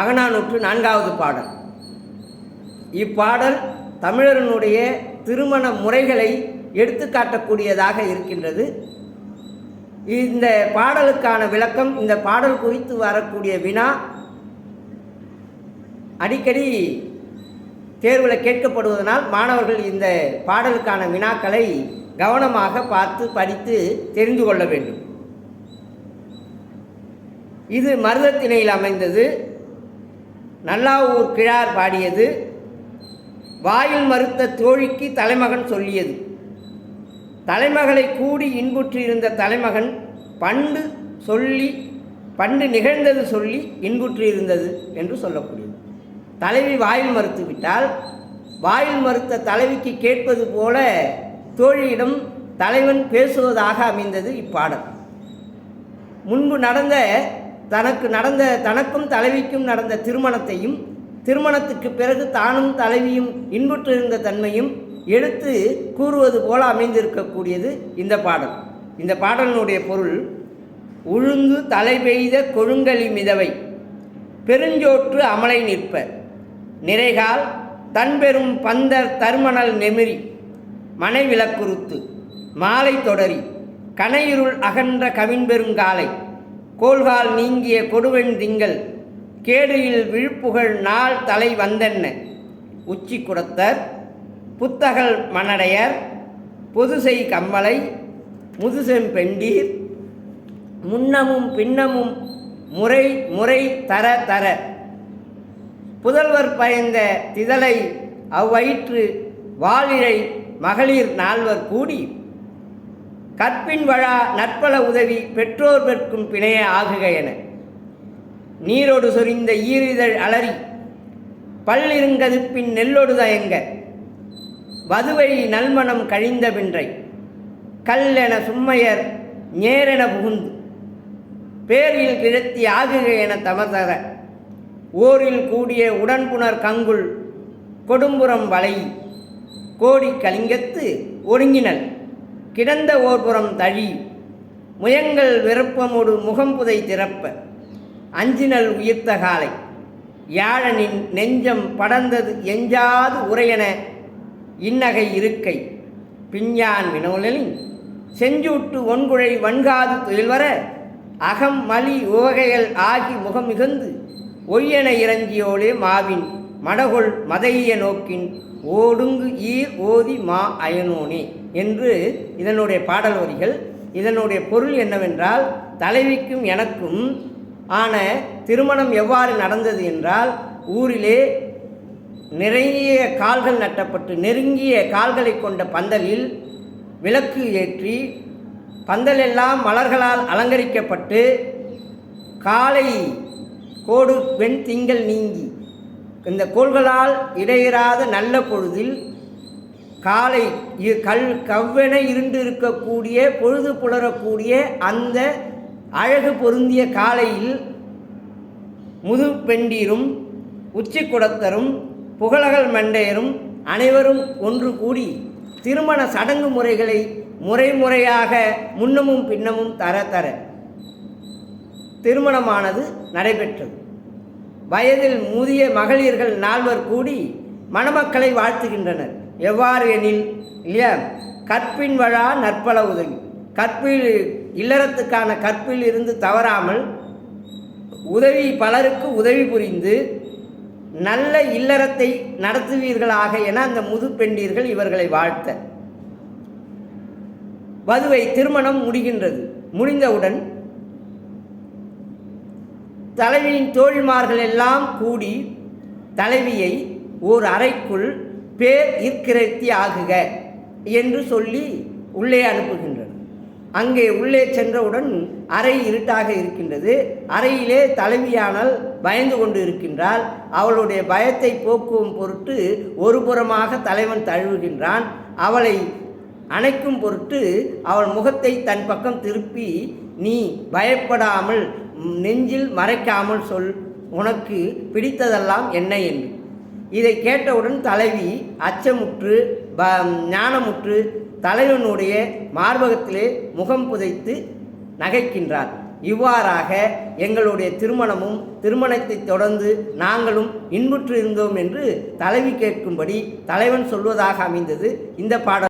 அகநானூற்று நான்காவது பாடல். இப்பாடல் தமிழரனுடைய திருமண முறைகளை எடுத்துக்காட்டக்கூடியதாக இருக்கின்றது. இந்த பாடலுக்கான விளக்கம் இந்த பாடல் குறித்து வரக்கூடிய வினா அடிக்கடி தேர்வில் கேட்கப்படுவதனால் மாணவர்கள் இந்த பாடலுக்கான வினாக்களை கவனமாக பார்த்து படித்து தெரிந்து கொள்ள வேண்டும். இது மருதத்திணையில் அமைந்தது. நல்லாவூர் கிழார் பாடியது வாயில் மறுத்த தோழிக்கு தலைமகன் சொல்லியது. தலைமகளை கூடி இன்புற்றிருந்த தலைமகன் பண்டு சொல்லி பண்டு நிகழ்ந்தது சொல்லி இன்புற்றிருந்தது என்று சொல்லக்கூடியது. தலைவி வாயில் மறுத்து விட்டால் வாயில் மறுத்த தலைவிக்கு கேட்பது போல தோழியிடம் தலைவன் பேசுவதாக அமைந்தது இப்பாடல் முன்பு நடந்த தனக்கு நடந்த தனக்கும் தலைவிக்கும் நடந்த திருமணத்தையும் திருமணத்துக்கு பிறகு தானும் தலைவியும் இன்புற்றிருந்த தன்மையும் எடுத்து கூறுவது போல அமைந்திருக்கக்கூடியது இந்த பாடல். இந்த பாடலினுடைய பொருள் உழுந்து தலை பெய்த கொழுங்கலி மிதவை பெருஞ்சோற்று அமலை நிற்ப நிறைகால் தன்பெரும் பந்தர் தருமணல் நெமிரி மனைவிலக்குறுத்து மாலை தொடரி கனையிருள் அகன்ற கவின்பெருங்காலை கோல்கால் நீங்கிய கொடுவெண் திங்கள் கேடுயில் விழுப்புகழ் நாள் தலை வந்தென்ன? உச்சி குடத்தர் புத்தகல் மணடையர் பொதுசெய் கம்மலை முதுசெம்பெண்டீர் முன்னமும் பின்னமும் முறை முறை தர தர. புதல்வர் பயந்த திதலை அவ்வயிற்று வாழிழை மகளிர் நால்வர் கூடி. கற்பின் வழா நற்பல உதவி பெற்றோர் பெற்கும் பிணைய ஆகுக என நீரோடு சொரிந்த ஈரிதழ் அலறி பல்லிருங்கதுப்பின் நெல்லொடு தயங்க வதுவழி நல்மணம் கழிந்த பின்றை கல்லென சும்மையர் நேரென புகுந்து பேரில் கிழத்தி ஆகுக என தமதர ஓரில் கூடிய உடன்புணர் கங்குள் கொடும்புறம் வலை கோடி கலிங்கத்து ஒருங்கினல் கிடந்த ஓர்புறம் தழி முயங்கள் விருப்பமோடு முகம்புதை திறப்ப அஞ்சினல் உயிர்த்த காலை. யாழனின் நெஞ்சம் படர்ந்தது எஞ்சாது உரையென இன்னகை இருக்கை. பிஞ்ஞான் வினோலின் செஞ்சூட்டு ஒன்குழை வன்காது துயில்வர அகம் மலி உவகைகள் ஆகி முகம் மிகுந்து ஒய்யென இறஞ்சியோளே மாவின் மடகொள் மதைய நோக்கின் ஓடுங்கு ஈர் ஓதி மா அயனோனி என்று இதனுடைய பாடல் வரிகள் இதனுடைய பொருள் என்னவென்றால் தலைவிக்கும் எனக்கும் ஆன திருமணம் எவ்வாறு நடந்தது என்றால் ஊரிலே நிறைய கால்கள் நட்டப்பட்டு நெருங்கிய கால்களை கொண்ட பந்தலில் விளக்கு ஏற்றி பந்தலெல்லாம் மலர்களால் அலங்கரிக்கப்பட்டு காலை கோடு வெண் திங்கள் நீங்கி இந்த கோள்களால் இடையிறாத நல்ல பொழுதில் காலை இ- கல் கவ்வென இருண்டு இருக்கக்கூடிய பொழுது புலரக்கூடிய அந்த அழகு பொருந்திய காலையில் முதுபெண்டீரும் உச்சி குடத்தரும் புகழகல் மண்டையரும் அனைவரும் ஒன்று கூடி திருமண சடங்கு முறைகளை முறை முறையாக முன்னமும் பின்னமும் தர தர திருமணமானது நடைபெற்றது. வயதில் முதிய மகளிர்கள் நால்வர் கூடி மணமக்களை வாழ்த்துகின்றனர். எவ்வாறு எனில் இல்லையா கற்பின் வழா நற்பல உதவி கற்பில் இல்லறத்துக்கான கற்பில் இருந்து தவறாமல் உதவி பலருக்கு உதவி புரிந்து நல்ல இல்லறத்தை நடத்துவீர்களாக என அந்த முது பெண்டீர்கள் இவர்களை வாழ்த்த. வதுவை திருமணம் முடிகின்றது. முடிந்தவுடன் தலைவியின் தோழிமார்கள் எல்லாம் கூடி தலைவியை ஓர் அறைக்குள் பேர் இற்கிரத்தி ஆகுக என்று சொல்லி உள்ளே அனுப்புகின்றனர். அங்கே உள்ளே சென்றவுடன் அறை இருட்டாக இருக்கின்றது. அறையிலே தலைவியானால் பயந்து கொண்டு இருக்கின்றாள். அவளுடைய பயத்தை போக்குவம் பொருட்டு ஒரு புறமாக தலைவன் தழுவுகின்றான். அவளை அணைக்கும் பொருட்டு அவள் முகத்தை தன் பக்கம் திருப்பி நீ பயப்படாமல் நெஞ்சில் மறைக்காமல் சொல் உனக்கு பிடித்ததெல்லாம் என்ன என்று. இதை கேட்டவுடன் தலைவி அச்சமுற்று ப ஞானமுற்று தலைவனுடைய மார்பகத்திலே முகம் புதைத்து நகைக்கின்றார் இவ்வாறாக எங்களுடைய திருமணமும் திருமணத்தை தொடர்ந்து நாங்களும் இன்புற்று இருந்தோம் என்று தலைவி கேட்கும்படி தலைவன் சொல்வதாக அமைந்தது. இந்த பாடல்